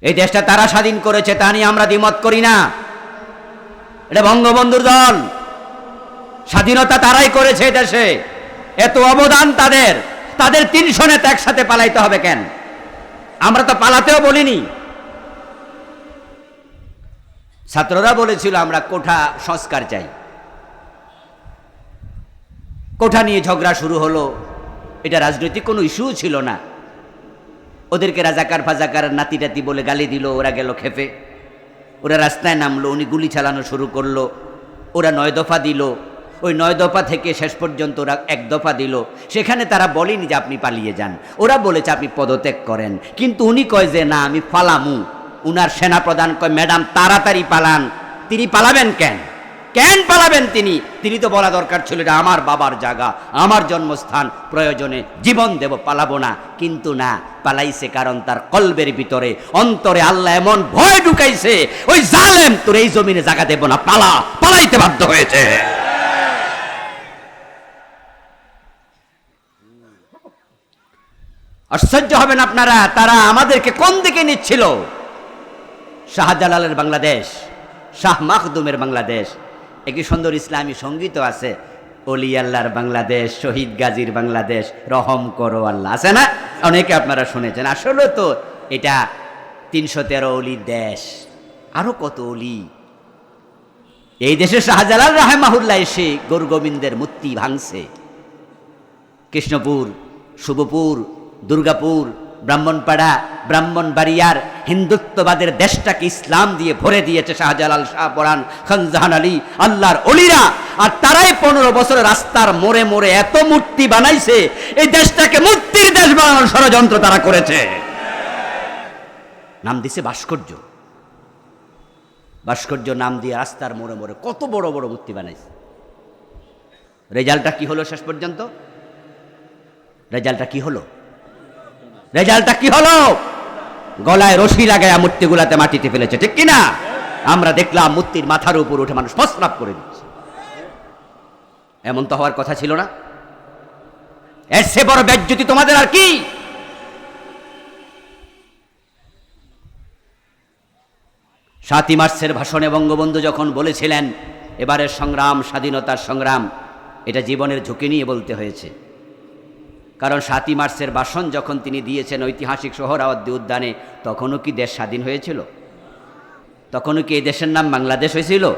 এই দেশটা তারা স্বাধীন করেছে, তা নিয়ে আমরা দ্বিমত করি না। এটা বঙ্গবন্ধুর দল। স্বাধীনতা তারাই করেছে দেশে। এত অবদান তাদের। তাদের তিনশো নেতা একসাথে পালাইতে হবে কেন? আমরা তো পালাতেও বলিনি। ছাত্ররা বলেছিল, আমরা কোঠা সংস্কার চাই। কোঠা নিয়ে ঝগড়া শুরু হলো। এটা রাজনৈতিক কোনো ইস্যু ছিল না। ওদেরকে রাজাকার ফাজাকার নাতি টাতি বলে গালি দিল, ওরা গেল খেপে। ওরা রাস্তায় নামলো, উনি গুলি চালানো শুরু করল। ওরা নয় দফা দিল। ওই নয় দফা থেকে শেষ পর্যন্ত ওরা এক দফা দিল। সেখানে তারা বলেনি যে আপনি পালিয়ে যান। ওরা বলেছে আপনি পদত্যাগ করেন। কিন্তু উনি কয় যে, না, আমি পালামু উনার সেনাপ্রধান কয়, ম্যাডাম, তাড়াতাড়ি পালান। তিনি পালাবেন কেন? কেন পালাবেন তিনি। তিনি তো বলা দরকার ছিল এটা আমার বাবার জায়গা, আমার জন্মস্থান, প্রয়োজনে জীবন দেব, পালাবো না। কিন্তু না, পালাইছে কারণ তার কলবের ভিতরে, অন্তরে আল্লাহ এমন ভয় ঢুকাইছে, ওই জালেম তোর এই জমিনে জায়গা দেব না, পালা, পালাইতে বাধ্য হয়েছে। আশ্চর্য হবেন আপনারা, তারা আমাদেরকে কোন দিকে নিচ্ছিল? শাহজালালের বাংলাদেশ, শাহ মাখদুমের বাংলাদেশ। একটি সুন্দর ইসলামী সংগীত আছে। অলি আল্লাহর বাংলাদেশ, শহীদ গাজীর বাংলাদেশ, রহম করো আল্লাহ। আছে না? অনেকে আপনারা শুনেছেন। আসলে তো এটা তিনশো তেরো অলির দেশ। আরও কত অলি? এই দেশে শাহজালাল রাহেমাহুল্লাহ এসে গরু গোবিন্দের মূর্তি ভাঙছে। কৃষ্ণপুর, শুভপুর, দুর্গাপুর ব্রাহ্মণপাড়া, ব্রাহ্মণবাড়িয়ার হিন্দুত্ববাদের দেশটাকে ইসলাম দিয়ে ভরে দিয়েছে শাহজালাল শাহপরান খানজাহান আলী, আল্লাহর অলিরা। আর তারাই পনেরো বছর রাস্তার মোড়ে মোড়ে এত মূর্তি বানাইছে, এই দেশটাকে মূর্তির দেশ বানানোর ষড়যন্ত্র তারা করেছে। নাম দিছে ভাস্কর্য। ভাস্কর্য নাম দিয়ে রাস্তার মোড়ে মোড়ে কত বড় বড় মূর্তি বানাইছে। রেজাল্টটা কি হলো শেষ পর্যন্ত? রেজাল্টটা কি হলো? রেজাল্টটা কি হলো? গলায় রশি লাগায় মূর্তিগুলাতে মাটিতে ফেলেছে, ঠিক কিনা? আমরা দেখলাম মূর্তির মাথার উপর উঠে মানুষ প্রস্রাব করে দিচ্ছে। এমন তো হওয়ার কথা ছিল না। এর সে বড় ব্যাজ্যতি তোমাদের আর কি? সাতই মার্চের ভাষণে বঙ্গবন্ধু যখন বলেছিলেন, এবারের সংগ্রাম, স্বাধীনতার সংগ্রাম, এটা জীবনের ঝুঁকি নিয়ে বলতে হয়েছে। কারণ সাতই মার্চের বাসন যখন তিনি দিয়েছেন ঐতিহাসিক শহর সোহরাওয়ার্দী উদ্যানে, তখনও কি দেশ স্বাধীন হয়েছিল? তখনও কি এই দেশের নাম বাংলাদেশ হয়েছিল?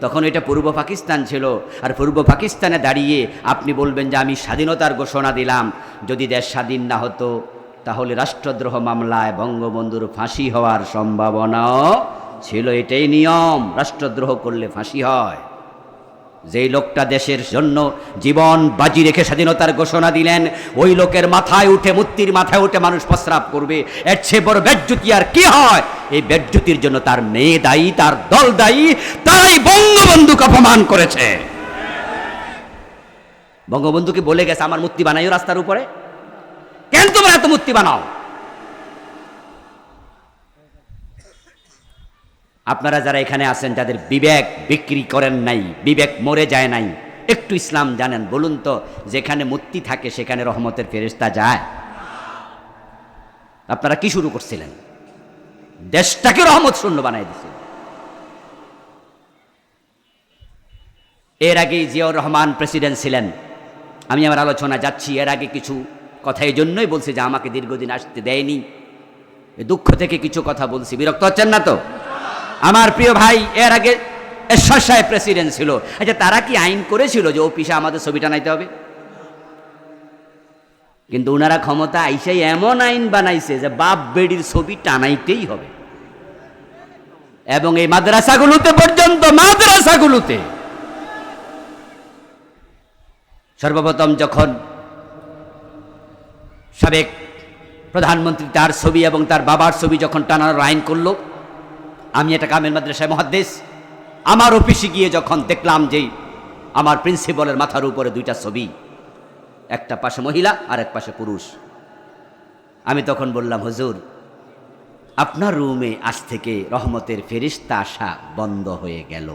তখন এটা পূর্ব পাকিস্তান ছিল। আর পূর্ব পাকিস্তানে দাঁড়িয়ে আপনি বলবেন যে আমি স্বাধীনতার ঘোষণা দিলাম, যদি দেশ স্বাধীন না হতো, তাহলে রাষ্ট্রদ্রোহ মামলায় বঙ্গবন্ধুর ফাঁসি হওয়ার সম্ভাবনাও ছিল। এটাই নিয়ম, রাষ্ট্রদ্রোহ করলে ফাঁসি হয়। যেই লোকটা দেশের জন্য জীবন বাজি রেখে স্বাধীনতার ঘোষণা দিলেন, ওই লোকের মাথায় উঠে, মূর্তির মাথায় উঠে মানুষ প্রস্রাব করবে। এর চেয়ে বড় বেজ্জুতি আর কি হয়? এই বেজ্জুতির জন্য তার মেয়ে দায়ী, তার দল দায়ী, তারাই বঙ্গবন্ধুকে অপমান করেছে। বঙ্গবন্ধুকে বলে গেছে, আমার মূর্তি বানাইও রাস্তার উপরে। কেন তোমরা এত মূর্তি বানাও? আপনারা যারা এখানে আছেন, যাদের বিবেক বিক্রি করেন নাই, বিবেক মরে যায় নাই, একটু ইসলাম জানেন, বলুন তো, যেখানে মূর্তি থাকে, সেখানে রহমতের ফেরেস্তা যায়। আপনারা কি শুরু করছিলেন? দেশটাকে রহমত শূন্য বানাই দিয়েছিলেন। এর আগে জিয়াউর রহমান প্রেসিডেন্ট ছিলেন। আমি আমার আলোচনা যাচ্ছি, এর আগে কিছু কথা এই জন্যই বলছি যে আমাকে দীর্ঘদিন আসতে দেয়নি। দুঃখ থেকে কিছু কথা বলছি। বিরক্ত হচ্ছেন না তো? আমার প্রিয় ভাই, এর আগে এরশাদ সাহেব প্রেসিডেন্ট ছিল। আচ্ছা তারা কি আইন করেছিল যে অফিসে আমাদের ছবি টানাইতে হবে? কিন্তু ওনারা ক্ষমতা আইসাই এমন আইন বানাইছে যে বাপ বেডির ছবি টানাইতেই হবে। এবং এই মাদ্রাসাগুলোতে পর্যন্ত, মাদ্রাসাগুলোতে সর্বপ্রথম যখন সাবেক প্রধানমন্ত্রী তার ছবি এবং তার বাবার ছবি যখন টানানোর আইন করল আমি এটা কামেল মাদ্রাসায় মহাদ্দেশ। আমার অফিসে গিয়ে যখন দেখলাম যে আমার প্রিন্সিপালের মাথার উপরে দুইটা ছবি, একটা পাশে মহিলা আর এক পাশে পুরুষ। আমি তখন বললাম, হুজুর, আপনার রুমে আজ থেকে রহমতের ফেরিস্তা আসা বন্ধ হয়ে গেল।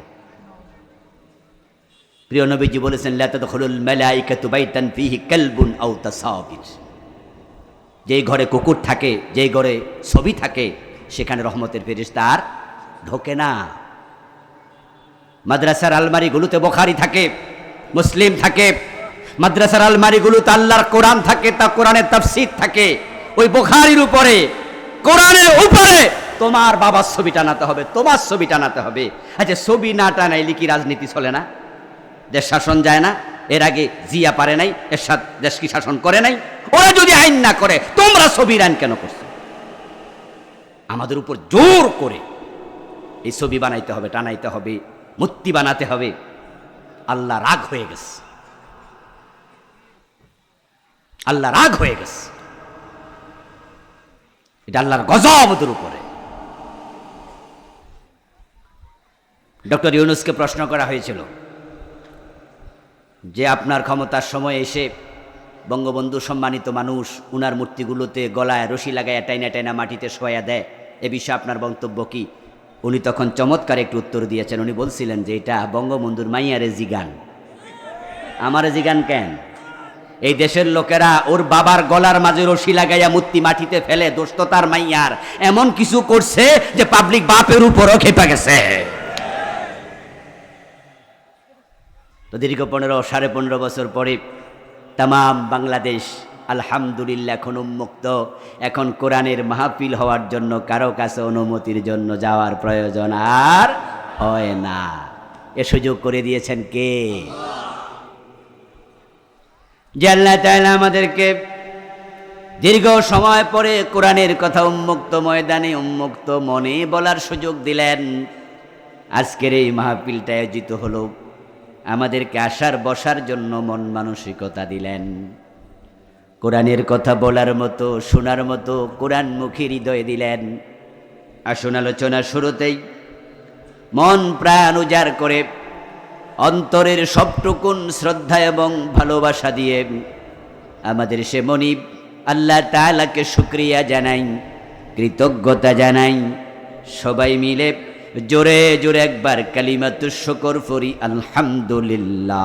প্রিয় নবীজি বলেছেন যেই ঘরে কুকুর থাকে, যেই ঘরে ছবি থাকে, সেখানে রহমতের ফেরিস্তা আর ঢোকে না। মাদ্রাসার আলমারিগুলোতে বোখারি থাকে, মুসলিম থাকে, মাদ্রাসার আলমারিগুলোতে আল্লাহর কোরআন থাকে, তা কোরআনের তাফসির থাকে। ওই বোখারির উপরে, কোরআনের উপরে তোমার বাবার ছবি টানাতে হবে, তোমার ছবি টানাতে হবে। আচ্ছা ছবি না টানাইলে কি রাজনীতি চলে না? দেশ শাসন যায় না, এর আগে জিয়া পারে নাই এর সাথে দেশ কি শাসন করে নাই? ওরা যদি আইন না করে, তোমরা ছবির আইন কেন করছ? আমাদের উপর জোর করে এই ছবি বানাইতে হবে, টানাইতে হবে, মূর্তি বানাতে হবে। আল্লাহ রাগ হয়ে গেছে। আল্লাহ রাগ হয়ে গেছে। এটা আল্লাহর গজব ওদের উপরে। ডক্টর ইউনুসকে প্রশ্ন করা হয়েছিল যে, আপনার ক্ষমতার সময় এসে বঙ্গবন্ধু সম্মানিত মানুষ উনার মূর্তিগুলোতে গলায় রশি লাগাইয়া টাইনা টাইনা মাটিতে শোয়া দেয়, এ বিষয়ে আপনার বক্তব্য কি? উনি তখন চমৎকার একটু উত্তর দিয়েছেন। উনি বলছিলেন যে, এটা বঙ্গবন্ধুর মাইয়ারে জিগান। আমারে জিগান কেন? এই দেশের লোকেরা ওর বাবার গলার মাঝে রশি লাগাইয়া মূর্তি মাটিতে ফেলে দোস্ত তার মাইয়ার। এমন কিছু করছে যে পাবলিক বাপের উপরও খেপে গেছে। তো দীর্ঘ পনেরো, সাড়ে পনেরো বছর পরে তাম বাংলাদেশ আলহামদুলিল্লাহ এখন উন্মুক্ত। এখন কোরআনের মাহফিল হওয়ার জন্য কারও কাছে অনুমতির জন্য যাওয়ার প্রয়োজন আর হয় না। এ সুযোগ করে দিয়েছেন কে? যে আল্লাহ তাআলা আমাদেরকে দীর্ঘ সময় পরে কোরআনের কথা উন্মুক্ত ময়দানে, উন্মুক্ত মনে বলার সুযোগ দিলেন। আজকের এই মাহফিলটা আয়োজিত হলো, আমাদেরকে আসার, বসার জন্য মন মানসিকতা দিলেন। কোরআনের কথা বলার মতো, শোনার মতো কোরআন মুখী হৃদয় দিলেন। আসুন আলোচনা শুরুতেই। মন প্রাণ উজাড় করে অন্তরের সবটুকুন শ্রদ্ধা এবং ভালোবাসা দিয়ে আমাদের সে মনিব আল্লাহ তালাকে শুক্রিয়া জানাই, কৃতজ্ঞতা জানাই। সবাই মিলে জোরে জোরে একবার কালিমাতু শকর ফরি আলহামদুলিল্লাহ।